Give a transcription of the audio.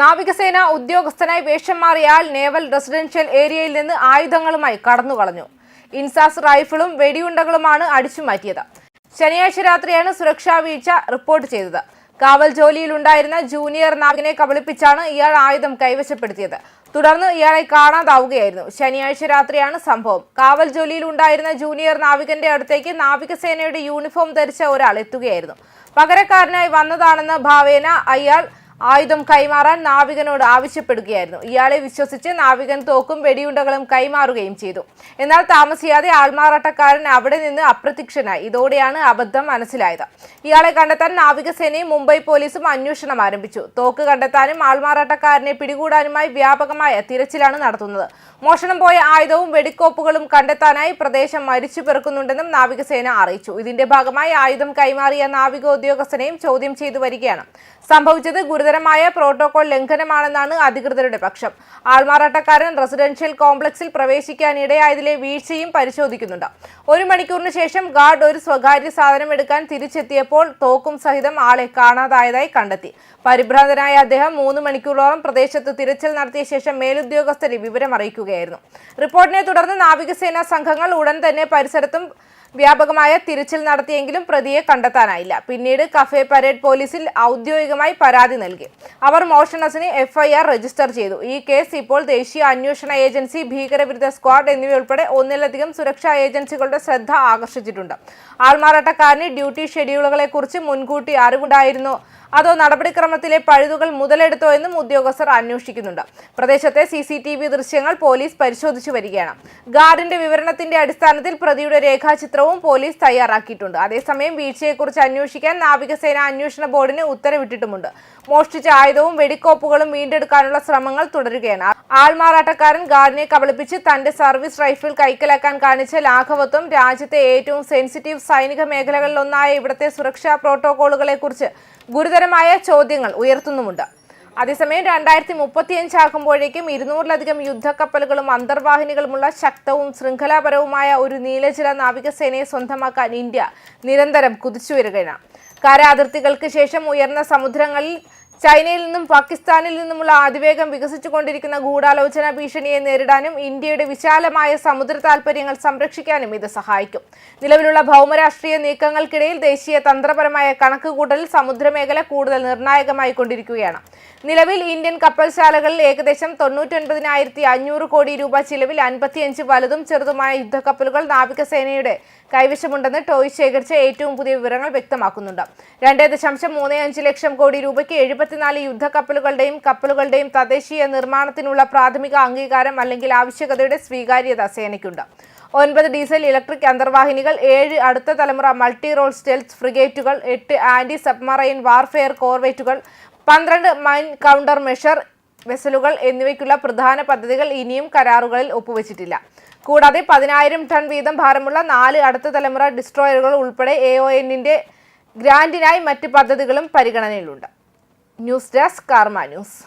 നാവികസേന ഉദ്യോഗസ്ഥനായി വേഷം മാറിയാൽ നേവൽ റെസിഡൻഷ്യൽ ഏരിയയിൽ നിന്ന് ആയുധങ്ങളുമായി കടന്നുകളഞ്ഞു. ഇൻസാസ് റൈഫിളും വെടിയുണ്ടകളുമാണ് അടിച്ചുമാറ്റിയത്. ശനിയാഴ്ച രാത്രിയാണ് സുരക്ഷാ വീഴ്ച റിപ്പോർട്ട് ചെയ്തത്. കാവൽ ജോലിയിലുണ്ടായിരുന്ന ജൂനിയർ നാവികനെ കബളിപ്പിച്ചാണ് ഇയാൾ ആയുധം കൈവശപ്പെടുത്തിയത്. തുടർന്ന് ഇയാളെ കാണാതാവുകയായിരുന്നു. ശനിയാഴ്ച രാത്രിയാണ് സംഭവം. കാവൽ ജോലിയിൽ ഉണ്ടായിരുന്ന ജൂനിയർ നാവികന്റെ അടുത്തേക്ക് നാവികസേനയുടെ യൂണിഫോം ധരിച്ച ഒരാൾ എത്തുകയായിരുന്നു. പകരക്കാരനായി വന്നതാണെന്ന് ഭാവേന അയാൾ ആയുധം കൈമാറാൻ നാവികനോട് ആവശ്യപ്പെടുകയായിരുന്നു. ഇയാളെ വിശ്വസിച്ച് നാവികൻ തോക്കും വെടിയുണ്ടകളും കൈമാറുകയും ചെയ്തു. എന്നാൽ താമസിയാതെ ആൾമാറാട്ടക്കാരൻ അവിടെ നിന്ന് അപ്രത്യക്ഷനായി. ഇതോടെയാണ് അബദ്ധം മനസ്സിലായത്. ഇയാളെ കണ്ടെത്താൻ നാവികസേനയും മുംബൈ പോലീസും അന്വേഷണം ആരംഭിച്ചു. തോക്ക് കണ്ടെത്താനും ആൾമാറാട്ടക്കാരനെ പിടികൂടാനുമായി വ്യാപകമായ തിരച്ചിലാണ് നടത്തുന്നത്. മോഷണം പോയ ആയുധവും വെടിക്കോപ്പുകളും കണ്ടെത്താനായി പ്രദേശം മരിച്ചു പെറുക്കുന്നുണ്ടെന്നും നാവികസേന അറിയിച്ചു. ഇതിന്റെ ഭാഗമായി ആയുധം കൈമാറിയ നാവിക ഉദ്യോഗസ്ഥനെയും ചോദ്യം ചെയ്തു വരികയാണ്. സംഭവിച്ചത് ഗുരുതരമായ പ്രോട്ടോകോൾ ലംഘനമാണെന്നാണ് അധികൃതരുടെ പക്ഷം. ആൾമാറാട്ടക്കാരൻ റെസിഡൻഷ്യൽ കോംപ്ലക്സിൽ പ്രവേശിക്കാനിടയായതിലെ വീഴ്ചയും പരിശോധിക്കുന്നുണ്ട്. ഒരു മണിക്കൂറിന് ശേഷം ഗാർഡ് ഒരു സ്വകാര്യ സാധനം എടുക്കാൻ തിരിച്ചെത്തിയപ്പോൾ തോക്കും സഹിതം ആളെ കാണാതായതായി കണ്ടെത്തി. പരിഭ്രാന്തനായ അദ്ദേഹം മൂന്ന് മണിക്കൂറോളം പ്രദേശത്ത് തിരച്ചിൽ നടത്തിയ ശേഷം മേലുദ്യോഗസ്ഥരെ വിവരം അറിയിക്കുകയായിരുന്നു റിപ്പോർട്ടിനെ തുടർന്ന് നാവികസേനാ സംഘങ്ങൾ ഉടൻ തന്നെ പരിസരത്തും വ്യാപകമായ തിരച്ചിൽ നടത്തിയെങ്കിലും പ്രതിയെ കണ്ടെത്താനായില്ല. പിന്നീട് കഫേ പരേഡ് പോലീസിൽ ഔദ്യോഗികമായി പരാതി നൽകി. അവർ മോഷണസിന് എഫ്ഐആർ രജിസ്റ്റർ ചെയ്തു. ഈ കേസ് ഇപ്പോൾ ദേശീയ അന്വേഷണ ഏജൻസി ഭീകരവിരുദ്ധ സ്ക്വാഡ് എന്നിവയുൾപ്പെടെ ഒന്നിലധികം സുരക്ഷാ ഏജൻസികളുടെ ശ്രദ്ധ ആകർഷിച്ചിട്ടുണ്ട്. ആൾമാറാട്ടക്കാരന് ഡ്യൂട്ടി ഷെഡ്യൂളുകളെ കുറിച്ച് മുൻകൂട്ടി അറിവുണ്ടായിരുന്നു. അതോ നടപടിക്രമത്തിലെ പഴുതുകൾ മുതലെടുത്തോ എന്നും ഉദ്യോഗസ്ഥർ അന്വേഷിക്കുന്നുണ്ട്. പ്രദേശത്തെ സി സി ടി വി ദൃശ്യങ്ങൾ പോലീസ് പരിശോധിച്ചു വരികയാണ്. ഗാർഡിന്റെ വിവരണത്തിന്റെ അടിസ്ഥാനത്തിൽ പ്രതിയുടെ രേഖാചിത്രവും പോലീസ് തയ്യാറാക്കിയിട്ടുണ്ട്. അതേസമയം വീഴ്ചയെക്കുറിച്ച് അന്വേഷിക്കാൻ നാവികസേന അന്വേഷണ ബോർഡിന് ഉത്തരവിട്ടിട്ടുമുണ്ട്. മോഷ്ടിച്ച ആയുധവും വെടിക്കോപ്പുകളും വീണ്ടെടുക്കാനുള്ള ശ്രമങ്ങൾ തുടരുകയാണ്. ആൾമാറാട്ടക്കാരൻ ഗാർഡിനെ കബളിപ്പിച്ച് തന്റെ സർവീസ് റൈഫിൾ കൈക്കലാക്കാൻ കാണിച്ച ലാഘവത്വം രാജ്യത്തെ ഏറ്റവും സെൻസിറ്റീവ് സൈനിക മേഖലകളിലൊന്നായ ഇവിടുത്തെ സുരക്ഷാ പ്രോട്ടോകോളുകളെക്കുറിച്ച് ഗുരുതരമായ ചോദ്യങ്ങൾ ഉയർത്തുന്നുമുണ്ട്. അതേസമയം രണ്ടായിരത്തി മുപ്പത്തിയഞ്ചാകുമ്പോഴേക്കും ഇരുന്നൂറിലധികം യുദ്ധക്കപ്പലുകളും അന്തർവാഹിനികളുമുള്ള ശക്തവും ശൃംഖലാപരവുമായ ഒരു നീലജല നാവികസേനയെ സ്വന്തമാക്കാൻ ഇന്ത്യ നിരന്തരം കുതിച്ചുവരികയാണ് കര അതിർത്തികൾക്ക് ശേഷം ഉയർന്ന സമുദ്രങ്ങളിൽ ചൈനയിൽ നിന്നും പാകിസ്ഥാനിൽ നിന്നുമുള്ള അതിവേഗം വികസിച്ചുകൊണ്ടിരിക്കുന്ന ഗൂഢാലോചന ഭീഷണിയെ നേരിടാനും ഇന്ത്യയുടെ വിശാലമായ സമുദ്ര താൽപര്യങ്ങൾ സംരക്ഷിക്കാനും ഇത് സഹായിക്കും. നിലവിലുള്ള ഭൗമരാഷ്ട്രീയ നീക്കങ്ങൾക്കിടയിൽ ദേശീയ തന്ത്രപരമായ കണക്കുകൂട്ടൽ സമുദ്രമേഖല കൂടുതൽ നിർണായകമായി കൊണ്ടിരിക്കുകയാണ്. നിലവിൽ ഇന്ത്യൻ കപ്പൽശാലകളിൽ ഏകദേശം തൊണ്ണൂറ്റൊൻപതിനായിരത്തി അഞ്ഞൂറ് കോടി രൂപ ചിലവിൽ അൻപത്തിയഞ്ച് വലുതും ചെറുതുമായ യുദ്ധക്കപ്പലുകൾ നാവികസേനയുടെ കൈവശമുണ്ടെന്ന് ടോയ് ശേഖരിച്ച ഏറ്റവും പുതിയ വിവരങ്ങൾ വ്യക്തമാക്കുന്നുണ്ട്. രണ്ടേ ദശാംശം മൂന്ന് അഞ്ച് ലക്ഷം കോടി രൂപയ്ക്ക് എഴുപത്തിനാല് യുദ്ധക്കപ്പലുകളുടെയും കപ്പലുകളുടെയും തദ്ദേശീയ നിർമ്മാണത്തിനുള്ള പ്രാഥമിക അംഗീകാരം അല്ലെങ്കിൽ ആവശ്യകതയുടെ സ്വീകാര്യത സേനയ്ക്കുണ്ട്. ഒൻപത് ഡീസൽ ഇലക്ട്രിക് അന്തർവാഹിനികൾ ഏഴ് അടുത്ത തലമുറ മൾട്ടി റോൾ സ്റ്റെൽത്ത് ഫ്രിഗേറ്റുകൾ എട്ട് ആന്റി സബ്മറൈൻ വാർഫെയർ കോർവെറ്റുകൾ പന്ത്രണ്ട് മൈൻ കൗണ്ടർ മെഷർ വെസലുകൾ എന്നിവയ്ക്കുള്ള പ്രധാന പദ്ധതികൾ ഇനിയും കരാറുകളിൽ ഒപ്പുവെച്ചിട്ടില്ല. കൂടാതെ പതിനായിരം ടൺ വീതം ഭാരമുള്ള നാല് അടുത്ത തലമുറ ഡിസ്ട്രോയറുകൾ ഉൾപ്പെടെ എ ഒ എന്നിന്റെ ഗ്രാൻഡിനായി മറ്റ് പദ്ധതികളും പരിഗണനയിലുണ്ട്. News desk Karma news.